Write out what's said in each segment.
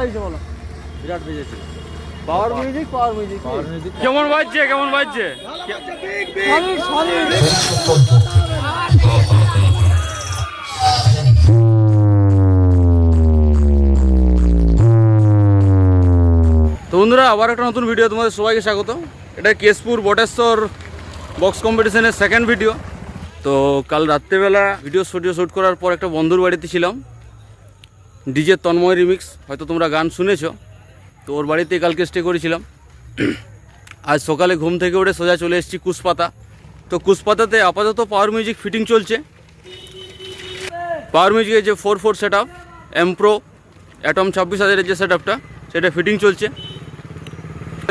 লাগছে বলো। বিরাট বেজেছে। Power music power music power music কেমন বাজছে কেমন বাজছে? সলিড সলিড তো বন্ধুরা আবার একটা নতুন ভিডিও তোমাদের সবাইকে স্বাগত। এটা কেশপুর বটেশ্বর বক্স কম্পিটিশনের সেকেন্ড ভিডিও তো কাল রাত্রেবেলা ভিডিও স্টুডিও শ্যুট করার পর একটা বন্ধুর বাড়িতে ছিলাম। ডিজে তন্ময় রিমিক্স, হয়তো তোমরা গান শুনেছ, তো ওর বাড়িতে কালকে স্টে করেছিলাম। আজ সকালে ঘুম থেকে উঠে সোজা চলে এসেছি কুশপাতা। তো কুশপাতাতে আপাতত পাওয়ার মিউজিক ফিটিং চলছে। পাওয়ার মিউজিকের যে ফোর ফোর সেট আপ এমপ্রো অ্যাটম ছাব্বিশ হাজারের যে সেট আপটা সেটা ফিটিং চলছে।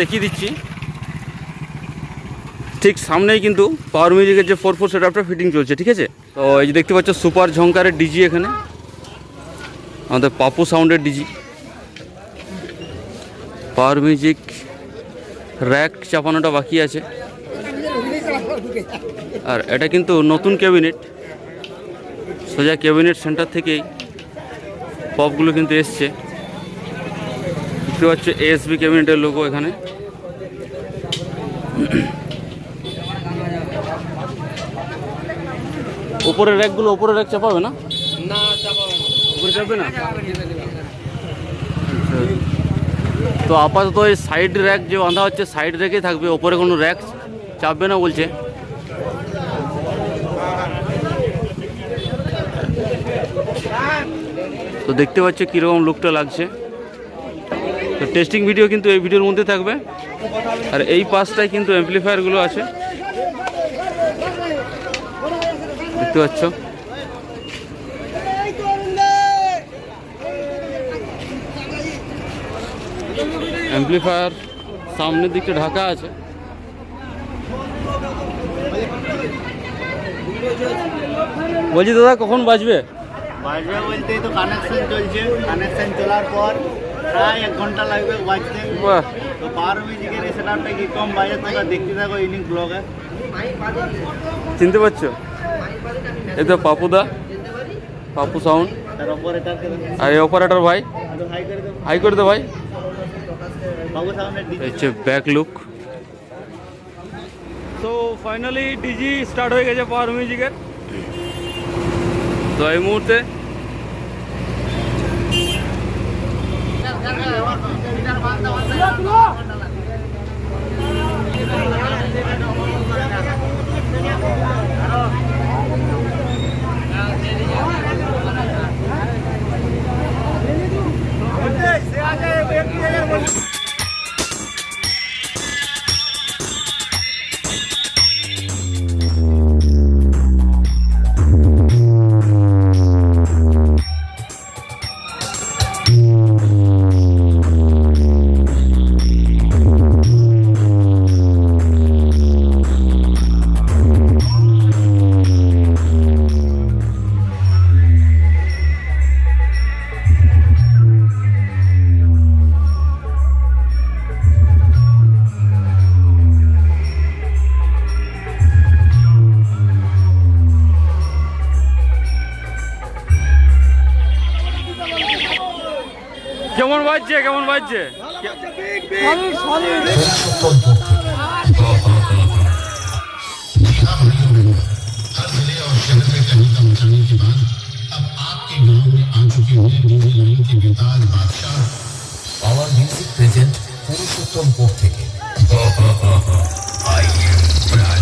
দেখিয়ে দিচ্ছি। ঠিক সামনেই কিন্তু পাওয়ার মিউজিকের যে ফোর ফোর সেট আপটা ফিটিং চলছে, ঠিক আছে? তো এই যে দেখতে পাচ্ছ সুপার ঝঙ্কারের ডিজি এখানে। আমাদের পাপু সাউন্ডের ডিজি। পাওয়ার মিউজিক, র্যাক চাপানোটা বাকি আছে। আর এটা কিন্তু নতুন ক্যাবিনেট। সোজা ক্যাবিনেট সেন্টার থেকেই পপগুলো কিন্তু এসছে। দেখতে পাচ্ছ এএসবি ক্যাবিনেটের লোগো এখানে। উপরের র্যাকগুলো, উপরের র্যাক চাপাবে না? না, চাপাবো তো আপাতত এই সাইড র্যাক যে বাঁধা হচ্ছে সাইড র্যাকে থাকবে, ওপরে কোনো র্যাক চাপবে না বলছে? তো দেখতে পাচ্ছ কীরকম লুকটা লাগছে। তো টেস্টিং ভিডিও কিন্তু এই ভিডিওর মধ্যে থাকবে। আর এই পাশটায় কিন্তু অ্যাম্পলিফায়ারগুলো আছে। দেখতে পাচ্ছ? অ্যাম্পলিফায়ার সামনের দিকটা ঢাকা আছে। বলছি দাদা কখন বাজবে? বাজবে বলতে তো কানেকশন চলছে। কানেকশন চলার পর প্রায় এক ঘণ্টা লাগবে বাজতে। তো পাওয়ার মিউজিকের এই সেটআপটা কি কম বাজে তোমরা দেখতে থাকো ইউনিক ব্লগে চিনতে পারছ? এই তো পাপুদা পাপু সাউন্ড আর অপারেটর ভাই। হাই করে দেবো হাই করে দে ভাই। বাবু সামনে এই হচ্ছে ব্যাক লুক তো ফাইনালি ডিজি স্টার্ট হয়ে গেছে পাওয়ার মিউজিকের তো এই মুহূর্তে কেমন বাজছে কেমন বাজছে? পাওয়ার মিউজিক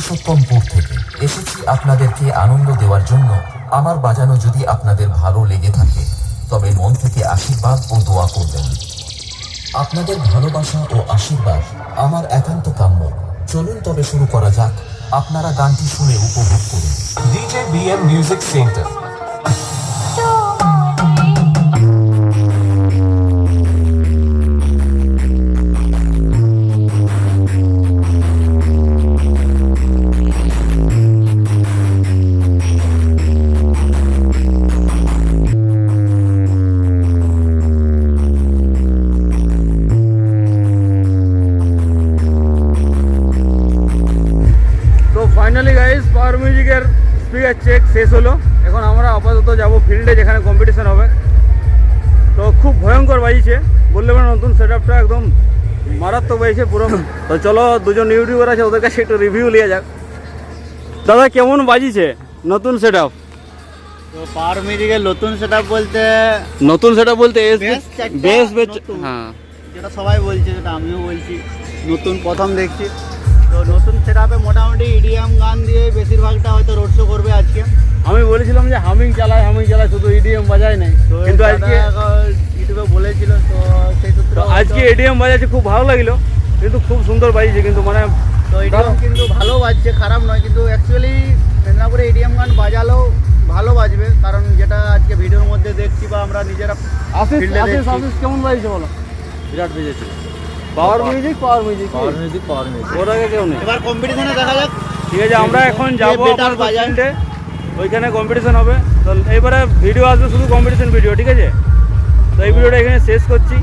পুরুষোত্তমপুর থেকে এসেছি আপনাদেরকে আনন্দ দেওয়ার জন্য। আমার বাজানো যদি আপনাদের ভালো লেগে থাকে, তবে মন থেকে আশীর্বাদ ও দোয়া করবেন। আপনাদের ভালোবাসা ও আশীর্বাদ আমার একান্ত কাম্য। চলুন তবে শুরু করা যাক। আপনারা গানটি শুনে উপভোগ করুন। DJ BM music centre. Check শেষ হলো। এখন আমরা আপাতত যাব ফিল্ডে যেখানে কম্পিটিশন হবে। তো খুব ভয়ঙ্কর বাজিছে। বললে মানে নতুন সেট আপটা একদম মারাত্মক বাজিছে পুরো। তো চলো দুজন ইউটিউবার আছে ওদের কাছে একটু রিভিউ নিয়ে যাক। দাদা কেমন বাজিছে নতুন সেট আপ তো পাওয়ার মিউজিকের নতুন সেট বলতে নতুন সেট বলতে চারটা বেস হ্যাঁ। যেটা সবাই বলছে যেটা আমিও বলছি। নতুন প্রথম দেখছি। তো নতুন সেট মোটামুটি ইডিএম গান দিয়ে বেশিরভাগটা হয়তো রোড শো করবে আজকে। আমি বলেছিলাম যে হামিং চালায় হামিং চালায় শুধু ইডিএম বাজায় নাই। তো কিন্তু আজকে ইউটিউবে বলেছিল তো সেই সূত্রে আজকে এডিএম বাজাচ্ছে খুব ভালো লাগল। কিন্তু খুব সুন্দর বাজিছে কিন্তু মানে তো এডিএম কিন্তু ভালো বাজছে খারাপ নয় কিন্তু অ্যাকচুয়ালি মেদিনীপুরে এডিএম গান বাজালেও ভালো বাজবে কারণ যেটা আজকে ভিডিওর মধ্যে দেখছি বা আমরা নিজেরা আশিস আশিস কেমন বাজিছে বলো? বিরাট বেজেছে power music power music power music power music ওর আগে কেউ নেই। এবার কম্পিটিশনে দেখা যাক। ঠিক আছে আমরা এখন যাব better বাজারে। ওইখানে কম্পিটিশন হবে। তো এইবারে ভিডিও আসবে শুধু কম্পিটিশন ভিডিও ঠিক আছে? তো এই ভিডিওটা এখানে শেষ করছি।